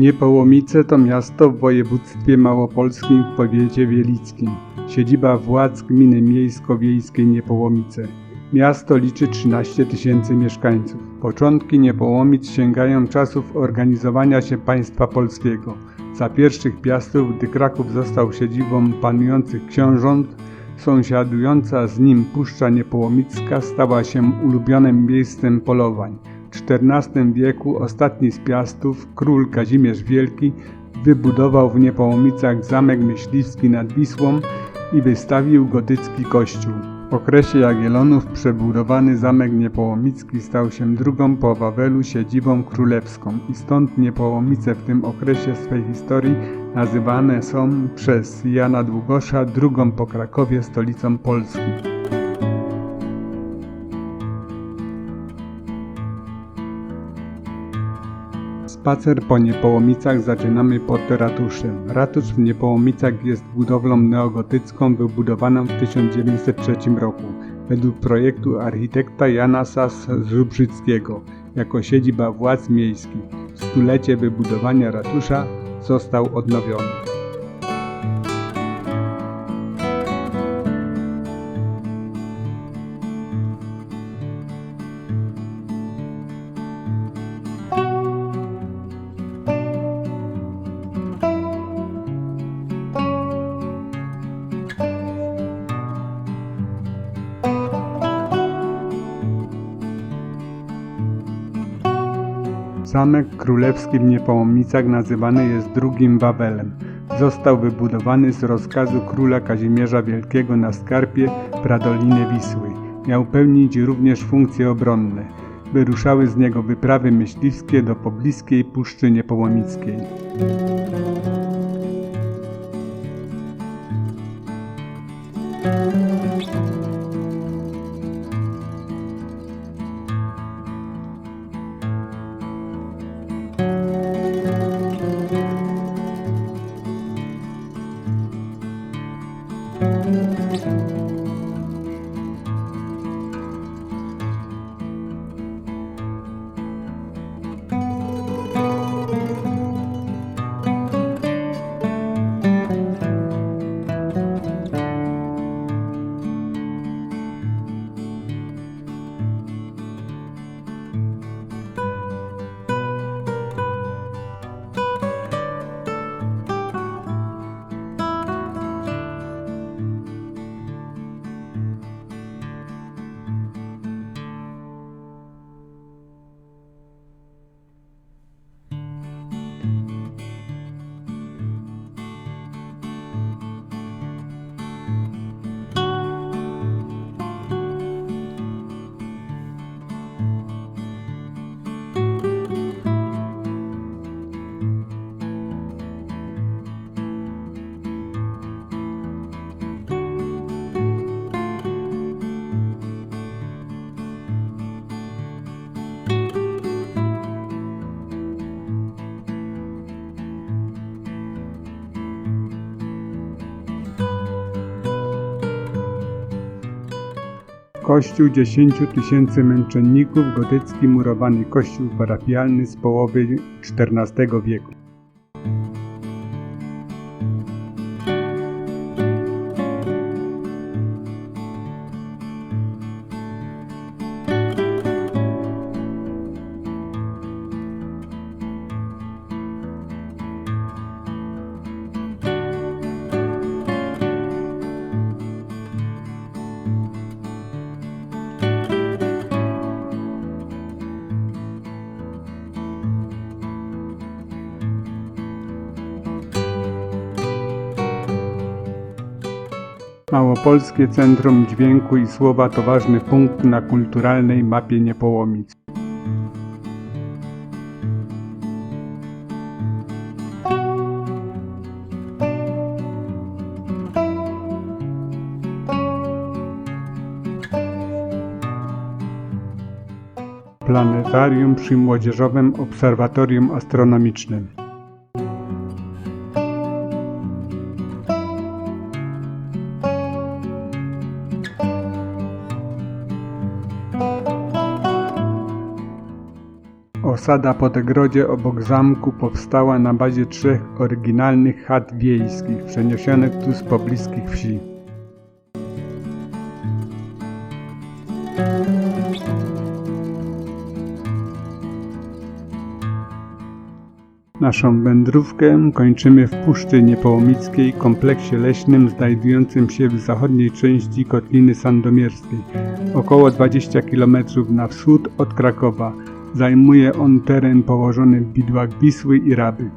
Niepołomice to miasto w województwie małopolskim w powiecie wielickim. Siedziba władz gminy miejsko-wiejskiej Niepołomice. Miasto liczy 13 tysięcy mieszkańców. Początki Niepołomic sięgają czasów organizowania się państwa polskiego. Za pierwszych piastów, gdy Kraków został siedzibą panujących książąt, sąsiadująca z nim Puszcza Niepołomicka stała się ulubionym miejscem polowań. W XIV wieku ostatni z piastów, król Kazimierz Wielki, wybudował w Niepołomicach zamek myśliwski nad Wisłą i wystawił gotycki kościół. W okresie Jagiellonów przebudowany zamek Niepołomicki stał się drugą po Wawelu siedzibą królewską i stąd Niepołomice w tym okresie swej historii nazywane są przez Jana Długosza drugą po Krakowie stolicą Polski. Spacer po Niepołomicach zaczynamy pod ratuszem. Ratusz w Niepołomicach jest budowlą neogotycką wybudowaną w 1903 roku według projektu architekta Jana Sas z Lubrzyckiego jako siedziba władz miejskich. W stulecie wybudowania ratusza został odnowiony. Zamek królewski w Niepołomicach nazywany jest drugim Wawelem. Został wybudowany z rozkazu króla Kazimierza Wielkiego na skarpie Pradoliny Wisły. Miał pełnić również funkcje obronne. Wyruszały z niego wyprawy myśliwskie do pobliskiej Puszczy Niepołomickiej. Kościół dziesięciu tysięcy męczenników, gotycki murowany kościół parafialny z połowy XIV wieku. Małopolskie Centrum Dźwięku i Słowa to ważny punkt na kulturalnej mapie Niepołomic. Planetarium przy Młodzieżowym Obserwatorium Astronomicznym. Osada po Degrodzie obok zamku powstała na bazie trzech oryginalnych chat wiejskich przeniesionych tu z pobliskich wsi. Naszą wędrówkę kończymy w Puszczy Niepołomickiej, kompleksie leśnym znajdującym się w zachodniej części Kotliny Sandomierskiej, około 20 km na wschód od Krakowa. Zajmuje on teren położony w widłach Wisły i Raby.